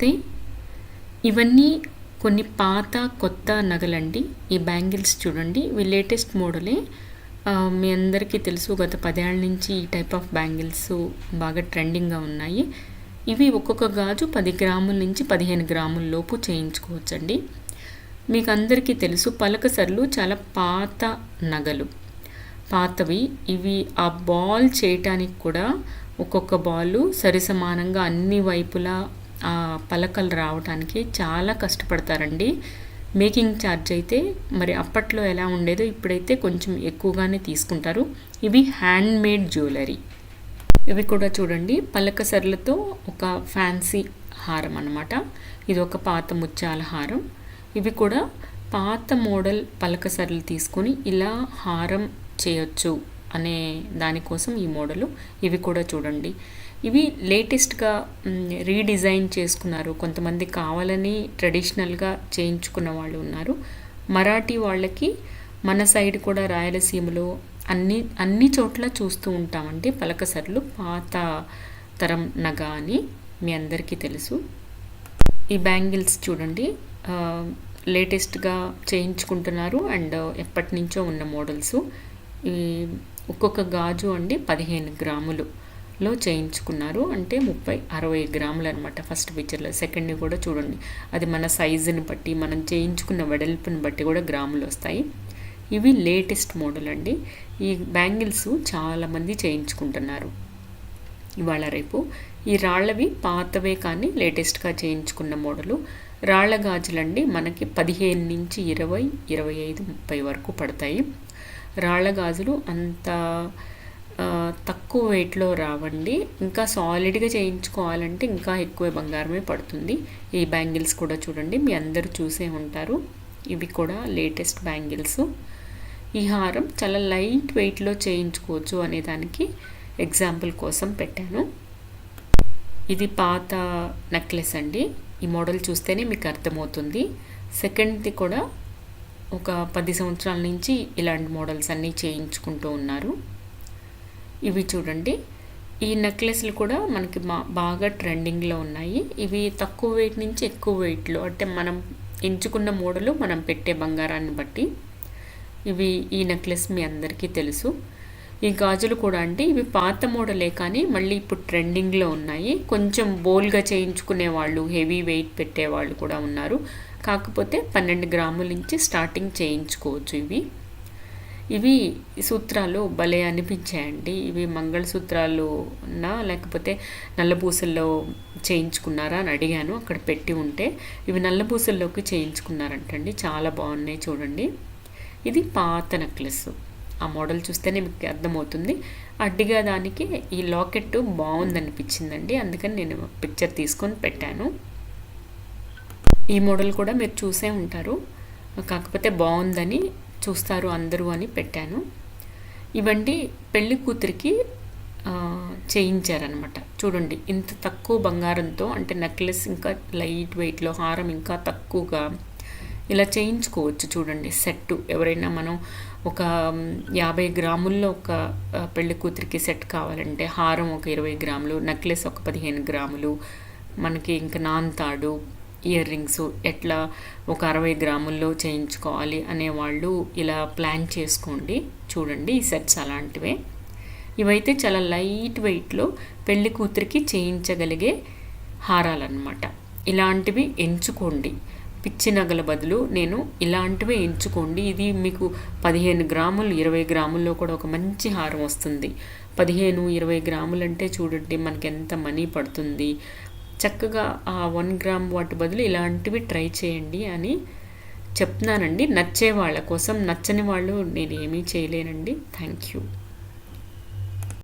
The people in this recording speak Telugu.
అయితే ఇవన్నీ కొన్ని పాత కొత్త నగలండి. ఈ బ్యాంగిల్స్ చూడండి. ఇవి లేటెస్ట్ మోడలే. మీ అందరికీ తెలుసు గత పదేళ్ళ నుంచి ఈ టైప్ ఆఫ్ బ్యాంగిల్స్ బాగా ట్రెండింగ్గా ఉన్నాయి. ఇవి ఒక్కొక్క గాజు పది గ్రాముల నుంచి పదిహేను గ్రాముల లోపు చేయించుకోవచ్చండి. మీకు అందరికీ తెలుసు పలకసర్లు చాలా పాత నగలు. పాతవి. ఇవి ఆ బాల్ చేయటానికి కూడా ఒక్కొక్క బాలు సరిసమానంగా అన్ని వైపులా పలకలు రావడానికి చాలా కష్టపడతారండి. మేకింగ్ ఛార్జ్ అయితే మరి అప్పట్లో ఎలా ఉండేదో ఇప్పుడైతే కొంచెం ఎక్కువగానే తీసుకుంటారు. ఇవి హ్యాండ్ మేడ్ జ్యువెలరీ. ఇవి కూడా చూడండి. పలక సర్లతో ఒక ఫ్యాన్సీ హారం అన్నమాట. ఇది ఒక పాత ముత్యాల హారం. ఇవి కూడా పాత మోడల్ పలక సర్లు తీసుకొని ఇలా హారం చేయొచ్చు అనే దానికోసం ఈ మోడలు. ఇవి కూడా చూడండి. ఇవి లేటెస్ట్గా రీడిజైన్ చేసుకున్నారు. కొంతమంది కావాలని ట్రెడిషనల్గా చేయించుకున్న వాళ్ళు ఉన్నారు. మరాఠీ వాళ్ళకి మన సైడ్ కూడా రాయలసీమలో అన్ని అన్ని చోట్ల చూస్తూ ఉంటామండి. పలకసర్లు పాత తరం నగ అని మీ అందరికీ తెలుసు. ఈ బ్యాంగిల్స్ చూడండి. లేటెస్ట్గా చేయించుకుంటున్నారు అండ్ ఎప్పటి నుంచో ఉన్న మోడల్స్. ఈ ఒక్కొక్క గాజు అండి పదిహేను గ్రాములు. లో చేయించుకున్నారు. అంటే ముప్పై అరవై గ్రాములు అనమాట ఫస్ట్ పిక్చర్లో సెకండ్ని కూడా చూడండి. అది మన సైజుని బట్టి మనం చేయించుకున్న వెడల్పుని బట్టి కూడా గ్రాములు వస్తాయి. ఇవి లేటెస్ట్ మోడల్ అండి ఈ బ్యాంగిల్స్ చాలామంది చేయించుకుంటున్నారు. ఇవాళ రేపు ఈ రాళ్ళవి పాతవే కానీ లేటెస్ట్గా చేయించుకున్న మోడలు. రాళ్ళ గాజులండి మనకి పదిహేను నుంచి ఇరవై ఇరవై ఐదు ముప్పై వరకు పడతాయి. రాళ్ళ గాజులు అంత తక్కువ వెయిట్లో రావండి. ఇంకా సాలిడ్గా చేయించుకోవాలంటే ఇంకా ఎక్కువ బంగారమే పడుతుంది. ఈ బ్యాంగిల్స్ కూడా చూడండి మీ అందరూ చూసే ఉంటారు. ఇవి కూడా లేటెస్ట్ బ్యాంగిల్స్ ఈ హారం చాలా లైట్ వెయిట్లో చేయించుకోవచ్చు అనే దానికి ఎగ్జాంపుల్ కోసం పెట్టాను. ఇది పాత నెక్లెస్ అండి. ఈ మోడల్ చూస్తేనే మీకు అర్థమవుతుంది. సెకండ్ది కూడా ఒక పది సంవత్సరాల నుంచి ఇలాంటి మోడల్స్ అన్నీ చేయించుకుంటూ ఉన్నారు. ఇవి చూడండి. ఈ నెక్లెస్లు కూడా మనకి మా బాగా ట్రెండింగ్లో ఉన్నాయి. ఇవి తక్కువ వెయిట్ నుంచి ఎక్కువ వెయిట్లో అంటే మనం ఎంచుకున్న మోడలు మనం పెట్టే బంగారాన్ని బట్టి. ఇవి ఈ నెక్లెస్ మీ అందరికీ తెలుసు. ఈ గాజులు కూడా అంటే ఇవి పాత మోడలే కానీ మళ్ళీ ఇప్పుడు ట్రెండింగ్లో ఉన్నాయి. కొంచెం బోల్గా చేయించుకునే వాళ్ళు హెవీ వెయిట్ పెట్టే వాళ్ళు కూడా ఉన్నారు. కాకపోతే పన్నెండు గ్రాముల నుంచి స్టార్టింగ్ చేయించుకోవచ్చు ఇవి. ఇవి సూత్రాలు భలే అనిపించాయండి. ఇవి మంగళసూత్రాలు ఉన్నా లేకపోతే నల్లబూసల్లో చేయించుకున్నారా అని అడిగాను అక్కడ పెట్టి ఉంటే. ఇవి నల్లబూసల్లోకి చేయించుకున్నారంటండి. చాలా బాగున్నాయి చూడండి. ఇది పాత నెక్లెస్ ఆ మోడల్ చూస్తేనే మీకు అర్థమవుతుంది. అడ్డిగా దానికి ఈ లాకెట్ బాగుందనిపించిందండి. అందుకని నేను పిక్చర్ తీసుకొని పెట్టాను. ఈ మోడల్ కూడా మీరు చూసే ఉంటారు. కాకపోతే బాగుందని చూస్తారు అందరూ అని పెట్టాను. ఇవండి పెళ్ళి కూతురికి చేయించారనమాట చూడండి ఇంత తక్కువ బంగారంతో అంటే నెక్లెస్ ఇంకా లైట్ వెయిట్లో హారం ఇంకా తక్కువగా ఇలా చేయించుకోవచ్చు చూడండి సెట్ ఎవరైనా మనం ఒక యాభై గ్రాముల్లో ఒక పెళ్ళి కూతురికి సెట్ కావాలంటే హారం ఒక ఇరవై గ్రాములు నెక్లెస్ ఒక పదిహేను గ్రాములు మనకి ఇంకా నాన్తాడు ఇయర్ రింగ్స్ ఎట్లా ఒక అరవై గ్రాముల్లో చేయించుకోవాలి అనేవాళ్ళు ఇలా ప్లాన్ చేసుకోండి. చూడండి ఈ సెట్స్ అలాంటివే. ఇవైతే చాలా లైట్ వెయిట్లో పెళ్ళి కూతురికి చేయించగలిగే హారాలన్నమాట. ఇలాంటివి ఎంచుకోండి. పిచ్చి నగల బదులు నేను ఇలాంటివే ఎంచుకోండి. ఇది మీకు పదిహేను గ్రాములు ఇరవై గ్రాముల్లో కూడా ఒక మంచి హారం వస్తుంది. పదిహేను ఇరవై గ్రాములు అంటే చూడండి మనకి ఎంత మనీ పడుతుంది. చక్కగా ఆ వన్ గ్రామ్ వాటి బదులు ఇలాంటివి ట్రై చేయండి అని చెప్తున్నానండి. నచ్చే వాళ్ళ కోసం నచ్చని వాళ్ళు నేను ఏమీ చేయలేనండి. Thank you.